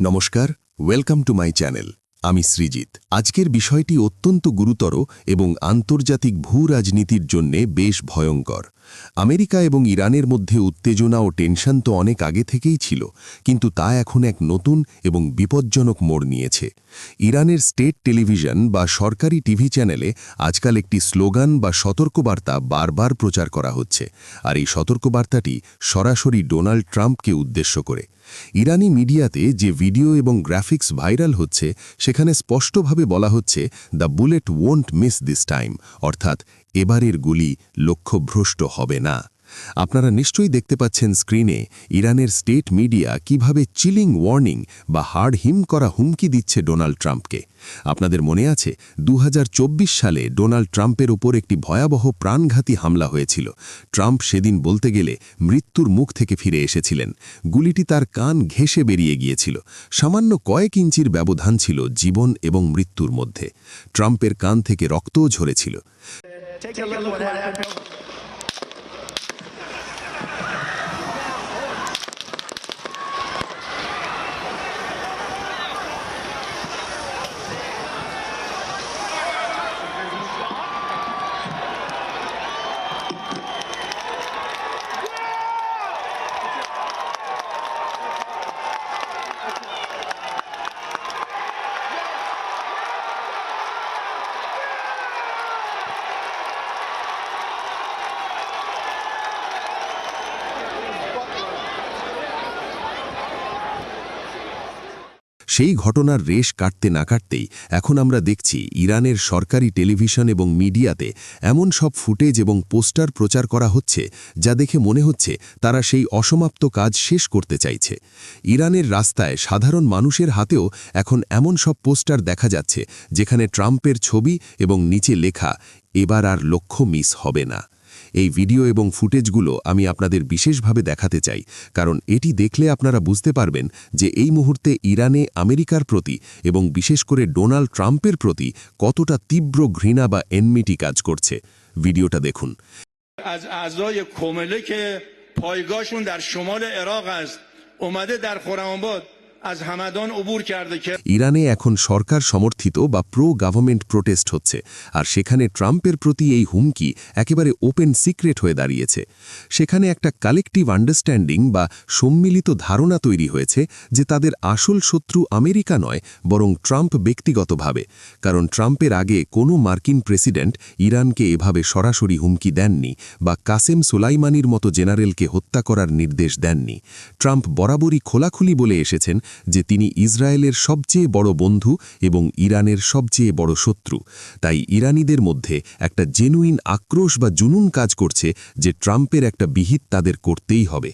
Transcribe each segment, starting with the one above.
নমস্কার welcome to my channel আমি সৃজিত। আজকের বিষয়টি অত্যন্ত গুরুতর এবং আন্তর্জাতিক ভূ রাজনীতির জন্যে বেশ ভয়ঙ্কর। আমেরিকা এবং ইরানের মধ্যে উত্তেজনা ও টেনশন তো অনেক আগে থেকেই ছিল, কিন্তু তা এখন এক নতুন এবং বিপজ্জনক মোড় নিয়েছে। ইরানের স্টেট টেলিভিশন বা সরকারি টিভি চ্যানেলে আজকাল একটি স্লোগান বা সতর্কবার্তা বারবার প্রচার করা হচ্ছে, আর এই সতর্কবার্তাটি সরাসরি ডোনাল্ড ট্রাম্পকে উদ্দেশ্য করে। ইরানি মিডিয়াতে যে ভিডিও এবং গ্রাফিক্স ভাইরাল হচ্ছে, সেখানে স্পষ্টভাবে বলা হচ্ছে, the bullet won't miss this time অর্থাৎ এবারের গুলি লক্ষ্যভ্রষ্ট হবে না। আপনারা নিশ্চয়ই দেখতে পাচ্ছেন স্ক্রিনে ইরানের স্টেট মিডিয়া কীভাবে চিলিং ওয়ার্নিং বা হার্ড হিম করা হুমকি দিচ্ছে ডোনাল্ড ট্রাম্পকে। আপনাদের মনে আছে দু হাজার চব্বিশ সালে ডোনাল্ড ট্রাম্পের ওপর একটি ভয়াবহ প্রাণঘাতী হামলা হয়েছিল। ট্রাম্প সেদিন বলতে গেলে মৃত্যুর মুখ থেকে ফিরে এসেছিলেন। গুলিটি তার কান ঘেঁষে বেরিয়ে গিয়েছিল। সামান্য কয়েক ইঞ্চির ব্যবধান ছিল জীবন এবং মৃত্যুর মধ্যে। ট্রাম্পের কান থেকে রক্তও ঝরেছিল। Take a look at what happened. সেই ঘটনার রেশ কাটতে না কাটতেই এখন আমরা দেখছি ইরানের সরকারি টেলিভিশন এবং মিডিয়াতে এমন সব ফুটেজ এবং পোস্টার প্রচার করা হচ্ছে যা দেখে মনে হচ্ছে তারা সেই অসমাপ্ত কাজ শেষ করতে চাইছে। ইরানের রাস্তায় সাধারণ মানুষের হাতেও এখন এমন সব পোস্টার দেখা যাচ্ছে যেখানে ট্রাম্পের ছবি এবং নিচে লেখা, এবার আর লক্ষ্য মিস হবে না। এই ভিডিও এবং ফুটেজগুলো আমি আপনাদের বিশেষভাবে দেখাতে চাই কারণ এটি দেখলে আপনারা বুঝতে পারবেন যে এই মুহূর্তে ইরানে আমেরিকার প্রতি এবং বিশেষ করে ডোনাল্ড ট্রাম্পের প্রতি কতটা তীব্র ঘৃণা বা এনমিটি কাজ করছে ভিডিওটা দেখুন از اعضای کومله که پایگاهشون در شمال عراق است اومده در خرم‌آباد ইরানে এখন সরকার সমর্থিত বা প্রো গভর্নমেন্ট প্রোটেস্ট হচ্ছে, আর সেখানে ট্রাম্পের প্রতি এই হুমকি একেবারে ওপেন সিক্রেট হয়ে দাঁড়িয়েছে। সেখানে একটা কালেকটিভ আন্ডারস্ট্যান্ডিং বা সম্মিলিত ধারণা তৈরি হয়েছে যে তাদের আসল শত্রু আমেরিকা নয়, বরং ট্রাম্প ব্যক্তিগতভাবে। কারণ ট্রাম্পের আগে কোনো মার্কিন প্রেসিডেন্ট ইরানকে এভাবে সরাসরি হুমকি দেননি বা কাসেম সোলাইমানির মতো জেনারেলকে হত্যা করার নির্দেশ দেননি। ট্রাম্প বরাবরই খোলাখুলি বলে এসেছেন যে তিনি ইসরায়েলের সবচেয়ে বড় বন্ধু এবং ইরানের সবচেয়ে বড় শত্রু। তাই ইরানিদের মধ্যে একটা জেনুইন আক্রোশ বা জুনুন কাজ করছে যে ট্রাম্পের একটা বিহিত তাদের করতেই হবে।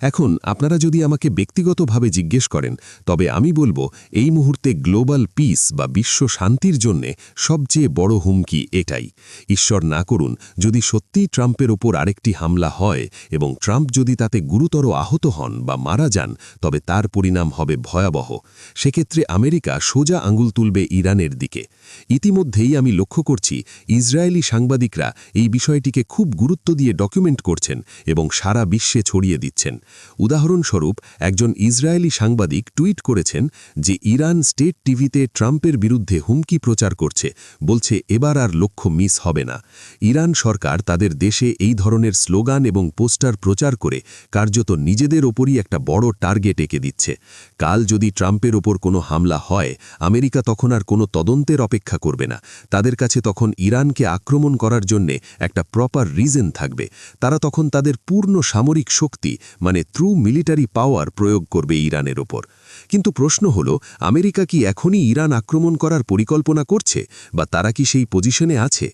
এখন আপনারা যদি আমাকে ব্যক্তিগতভাবে জিজ্ঞেস করেন, তবে আমি বলব এই মুহূর্তে গ্লোবাল পিস বা বিশ্ব শান্তির জন্যে সবচেয়ে বড় হুমকি এটাই। ঈশ্বর না করুন, যদি সত্যিই ট্রাম্পের ওপর আরেকটি হামলা হয় এবং ট্রাম্প যদি তাতে গুরুতর আহত হন বা মারা যান, তবে তার পরিণাম হবে ভয়াবহ। সেক্ষেত্রে আমেরিকা সোজা আঙ্গুল তুলবে ইরানের দিকে। ইতিমধ্যেই আমি লক্ষ্য করছি, ইসরায়েলি সাংবাদিকরা এই বিষয়টিকে খুব গুরুত্ব দিয়ে ডকুমেন্ট করছেন এবং সারা বিশ্বে ছড়িয়ে দিচ্ছেন। উদাহরণস্বরূপ, একজন ইসরায়েলি সাংবাদিক টুইট করেছেন যে ইরান স্টেট টিভিতে ট্রাম্পের বিরুদ্ধে হুমকি প্রচার করছে, বলছে, এবার আর লক্ষ্য মিস হবে না। ইরান সরকার তাদের দেশে এই ধরনের স্লোগান এবং পোস্টার প্রচার করে কার্যত নিজেদের ওপরই একটা বড় টার্গেট এঁকে দিচ্ছে। কাল যদি ট্রাম্পের ওপর কোনো হামলা হয়, আমেরিকা তখন আর কোনো তদন্তের অপেক্ষা করবে না। তাদের কাছে তখন ইরানকে আক্রমণ করার জন্যে একটা প্রপার রিজন থাকবে। তারা তখন তাদের পূর্ণ সামরিক শক্তি মানে থ্রু মিলিটারি পাওয়ার প্রয়োগ করবে ইরানের ওপর। কিন্তু প্রশ্ন হল, আমেরিকা কি এখনই ইরান আক্রমণ করার পরিকল্পনা করছে, বা তারা কি সেই পজিশনে আছে?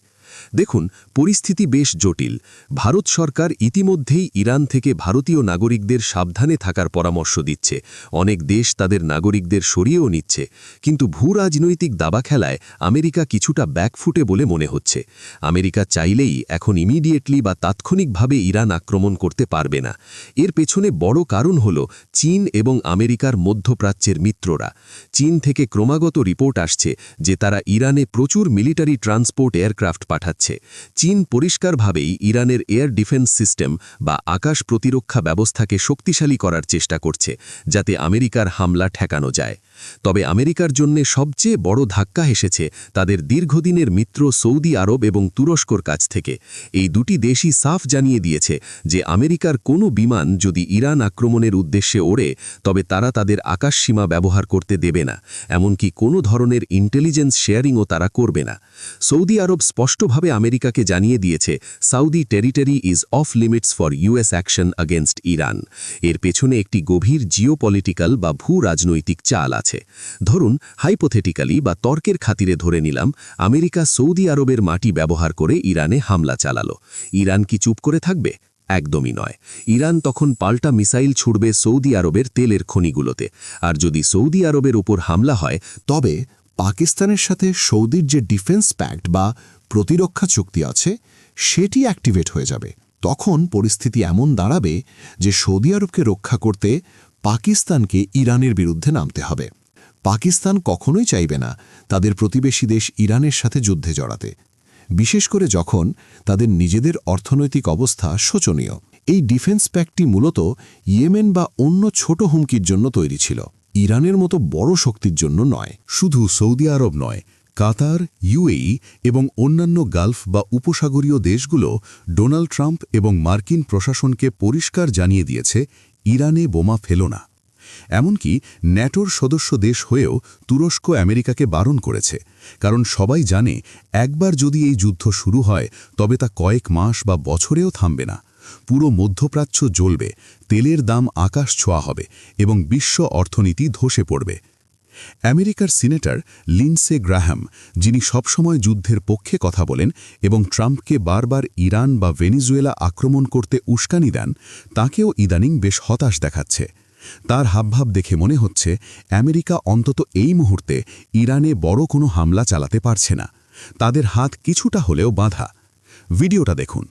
দেখুন, পরিস্থিতি বেশ জটিল। ভারত সরকার ইতিমধ্যেই ইরান থেকে ভারতীয় নাগরিকদের সাবধানে থাকার পরামর্শ দিচ্ছে। অনেক দেশ তাদের নাগরিকদের সরিয়েও নিচ্ছে। কিন্তু ভূ রাজনৈতিক দাবা খেলায় আমেরিকা কিছুটা ব্যাকফুটে বলে মনে হচ্ছে। আমেরিকা চাইলেই এখন ইমিডিয়েটলি বা তাৎক্ষণিকভাবে ইরান আক্রমণ করতে পারবে না। এর পেছনে বড় কারণ হল চীন এবং আমেরিকার মধ্যপ্রাচ্যের মিত্ররা। চীন থেকে ক্রমাগত রিপোর্ট আসছে যে তারা ইরানে প্রচুর মিলিটারি ট্রান্সপোর্ট এয়ারক্রাফট পাঠাচ্ছে। পাঠাচ্ছে। চীন পরিষ্কারভাবেই ইরানের এয়ার ডিফেন্স সিস্টেম বা আকাশ প্রতিরক্ষা ব্যবস্থাকে শক্তিশালী করার চেষ্টা করছে, যাতে আমেরিকার হামলা ঠেকানো যায়। তবে আমেরিকার জন্য সবচেয়ে বড় ধাক্কা এসেছে তাদের দীর্ঘদিনের মিত্র সৌদি আরব এবং তুরস্কর কাছ থেকে। এই দুটি দেশই সাফ জানিয়ে দিয়েছে যে আমেরিকার কোনো বিমান যদি ইরান আক্রমণের উদ্দেশ্যে ওড়ে, তবে তারা তাদের আকাশসীমা ব্যবহার করতে দেবে না, এমনকি কোনো ধরনের ইন্টেলিজেন্স শেয়ারিংও তারা করবে না। সৌদি আরব স্পষ্টভাবে আমেরিকাকে জানিয়ে দিয়েছে, Saudi territory is off limits for US action against Iran. এর পেছনে একটি গভীর জিওপলিটিক্যাল বা ভূ রাজনৈতিক চাল আছে। ধরুন হাইপোথেটিক্যালি বা তর্কের খাতিরে ধরে নিলাম, আমেরিকা সৌদি আরবের মাটি ব্যবহার করে ইরানে হামলা চালালো। ইরান কি চুপ করে থাকবে? একদমই নয়। ইরান তখন পাল্টা মিসাইল ছুড়বে সৌদি আরবের তেলের খনিগুলোতে। আর যদি সৌদি আরবের ওপর হামলা হয়, তবে পাকিস্তানের সাথে সৌদির যে ডিফেন্স প্যাক্ট বা প্রতিরক্ষা চুক্তি আছে, সেটি অ্যাক্টিভেট হয়ে যাবে। তখন পরিস্থিতি এমন দাঁড়াবে যে সৌদি আরবকে রক্ষা করতে পাকিস্তানকে ইরানের বিরুদ্ধে নামতে হবে। পাকিস্তান কখনোই চাইবে না তাদের প্রতিবেশী দেশ ইরানের সাথে যুদ্ধে জড়াতে। বিশেষ করে যখন তাদের নিজেদের অর্থনৈতিক অবস্থা শোচনীয়। এই ডিফেন্স প্যাকটি মূলত ইয়েমেন বা অন্য ছোট হুমকির জন্য তৈরি ছিল। ইরানের মতো বড় শক্তির জন্য নয়, শুধু সৌদি আরব নয়, কাতার, ইউএই এবং অন্যান্য গালফ বা উপসাগরীয় দেশগুলো ডোনাল্ড ট্রাম্প এবং মার্কিন প্রশাসনকে পরিষ্কার জানিয়ে দিয়েছে ইরানে বোমা ফেলো না। এমনকি ন্যাটোর সদস্য দেশ হয়েও তুরস্ক আমেরিকাকে বারণ করেছে। কারণ সবাই জানে, একবার যদি এই যুদ্ধ শুরু হয়, তবে তা কয়েক মাস বা বছরেও থামবে না। পুরো মধ্যপ্রাচ্য জ্বলবে, তেলের দাম আকাশ ছোঁয়া হবে এবং বিশ্ব অর্থনীতি ধসে পড়বে। আমেরিকার সিনেটর লিন্সে গ্রাহাম যিনি সবসময় যুদ্ধের পক্ষে কথা বলেন এবং ট্রাম্পকে বারবার ইরান বা ভেনিজুয়েলা আক্রমণ করতে উস্কানি দেন তাকেও ইদানিং বেশ হতাশ দেখাচ্ছে তার হাবভাব দেখে মনে হচ্ছে আমেরিকা অন্তত এই মুহূর্তে ইরানে বড় কোনো হামলা চালাতে পারছে না তাদের হাত কিছুটা হলেও বাঁধা ভিডিওটা দেখুন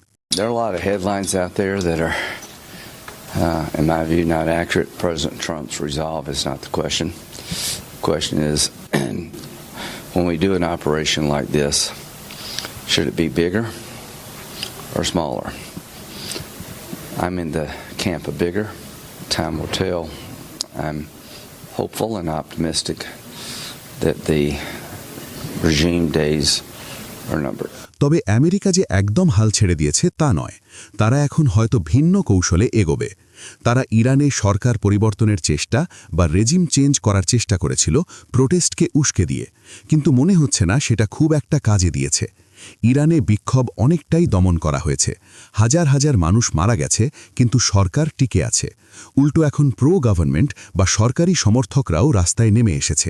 uh, in my view, not accurate. President Trump's resolve is not the question. The question is when we do an operation like this, should it be bigger or smaller? I'm in the camp of bigger. Time will tell. I'm hopeful and optimistic that the regime days are numbered. তবে America যে একদম হাল ছেড়ে দিয়েছে তা নয় তারা এখন হয়তো ভিন্ন কৌশলে এগোবে তারা ইরানে সরকার পরিবর্তনের চেষ্টা বা রেজিম চেঞ্জ করার চেষ্টা করেছিল প্রোটেস্টকে উস্কে দিয়ে। কিন্তু মনে হচ্ছে না সেটা খুব একটা কাজে দিয়েছে। ইরানে বিক্ষোভ অনেকটাই দমন করা হয়েছে। হাজার হাজার মানুষ মারা গেছে, কিন্তু সরকার টিকে আছে। উল্টো এখন প্রো গভর্নমেন্ট বা সরকারি সমর্থকরাও রাস্তায় নেমে এসেছে।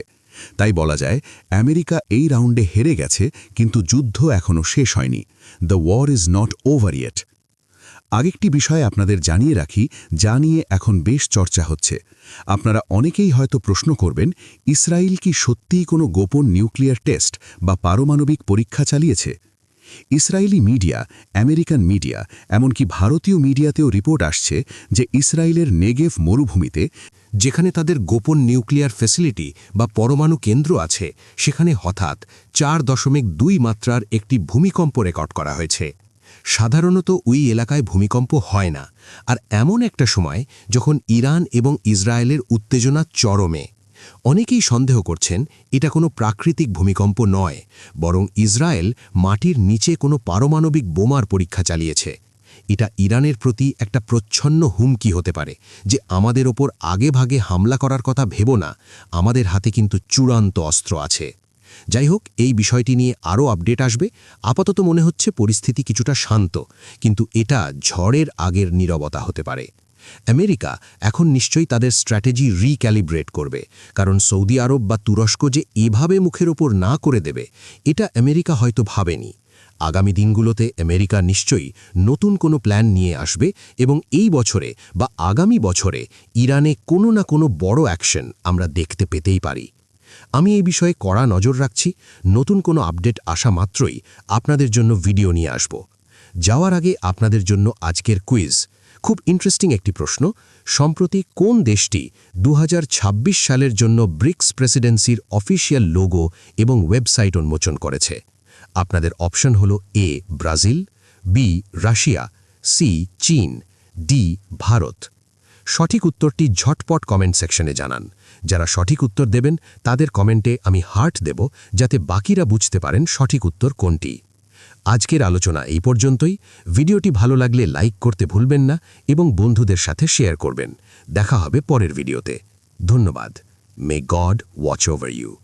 তাই বলা যায়, আমেরিকা এই রাউন্ডে হেরে গেছে, কিন্তু যুদ্ধ এখনও শেষ হয়নি। The war is not over yet আরেকটি বিষয় আপনাদের জানিয়ে রাখি, যা নিয়ে এখন বেশ চর্চা হচ্ছে। আপনারা অনেকেই হয়তো প্রশ্ন করবেন ইসরায়েল কি সত্যিই কোনো গোপন নিউক্লিয়ার টেস্ট বা পারমাণবিক পরীক্ষা চালিয়েছে? ইসরায়েলি মিডিয়া, আমেরিকান মিডিয়া, এমনকি ভারতীয় মিডিয়াতেও রিপোর্ট আসছে যে ইসরায়েলের নেগেভ মরুভূমিতে, যেখানে তাদের গোপন নিউক্লিয়ার ফ্যাসিলিটি বা পরমাণু কেন্দ্র আছে, সেখানে হঠাৎ চার দশমিক দুই মাত্রার একটি ভূমিকম্প রেকর্ড করা হয়েছে। সাধারণত ওই এলাকায় ভূমিকম্প হয় না। আর এমন একটা সময় যখন ইরান এবং ইসরায়েলের উত্তেজনা চরমে। অনেকেই সন্দেহ করছেন এটা কোনো প্রাকৃতিক ভূমিকম্প নয়, বরং ইসরায়েল মাটির নিচে কোনো পারমাণবিক বোমার পরীক্ষা চালিয়েছে। এটা ইরানের প্রতি একটা প্রচ্ছন্ন হুমকি হতে পারে যে আমাদের ওপর আগে ভাগে হামলা করার কথা ভেব না, আমাদের হাতে কিন্তু চূড়ান্ত অস্ত্র আছে। যাই হোক এই বিষয়টি নিয়ে আরও আপডেট আসবে। আপাতত মনে হচ্ছে পরিস্থিতি কিছুটা শান্ত, কিন্তু এটা ঝড়ের আগের নীরবতা হতে পারে। আমেরিকা এখন নিশ্চয়ই তাদের স্ট্র্যাটেজি রিক্যালিব্রেট করবে, কারণ সৌদি আরব বা তুরস্ক যে এভাবে মুখের ওপর না করে দেবে, এটা আমেরিকা হয়তো ভাবেনি। আগামী দিনগুলোতে আমেরিকা নিশ্চয়ই নতুন কোনো প্ল্যান নিয়ে আসবে এবং এই বছরে বা আগামী বছরে ইরানে কোনো না কোনো বড় অ্যাকশন আমরা দেখতে পেতেই পারি। আমি এই বিষয়ে কড়া নজর রাখছি। নতুন কোনো আপডেট আসা মাত্রই আপনাদের জন্য ভিডিও নিয়ে আসব। যাওয়ার আগে আপনাদের জন্য আজকের কুইজ। খুব ইন্টারেস্টিং একটি প্রশ্ন। সম্প্রতি কোন দেশটি দু হাজার ছাব্বিশ সালের জন্য ব্রিক্স প্রেসিডেন্সির অফিসিয়াল লোগো এবং ওয়েবসাইট উন্মোচন করেছে? আপনাদের অপশন হল A, Brazil, B, Russia, C, চীন, ডি, ভারত। সঠিক উত্তরটি ঝটপট কমেন্ট সেকশনে জানান। যারা সঠিক উত্তর দেবেন, তাদের কমেন্টে আমি হার্ট দেব যাতে বাকিরা বুঝতে পারেন সঠিক উত্তর কোনটি। আজকের আলোচনা এই পর্যন্তই। ভিডিওটি ভালো লাগলে লাইক করতে ভুলবেন না এবং বন্ধুদের সাথে শেয়ার করবেন। দেখা হবে পরের ভিডিওতে। ধন্যবাদ। May God watch over you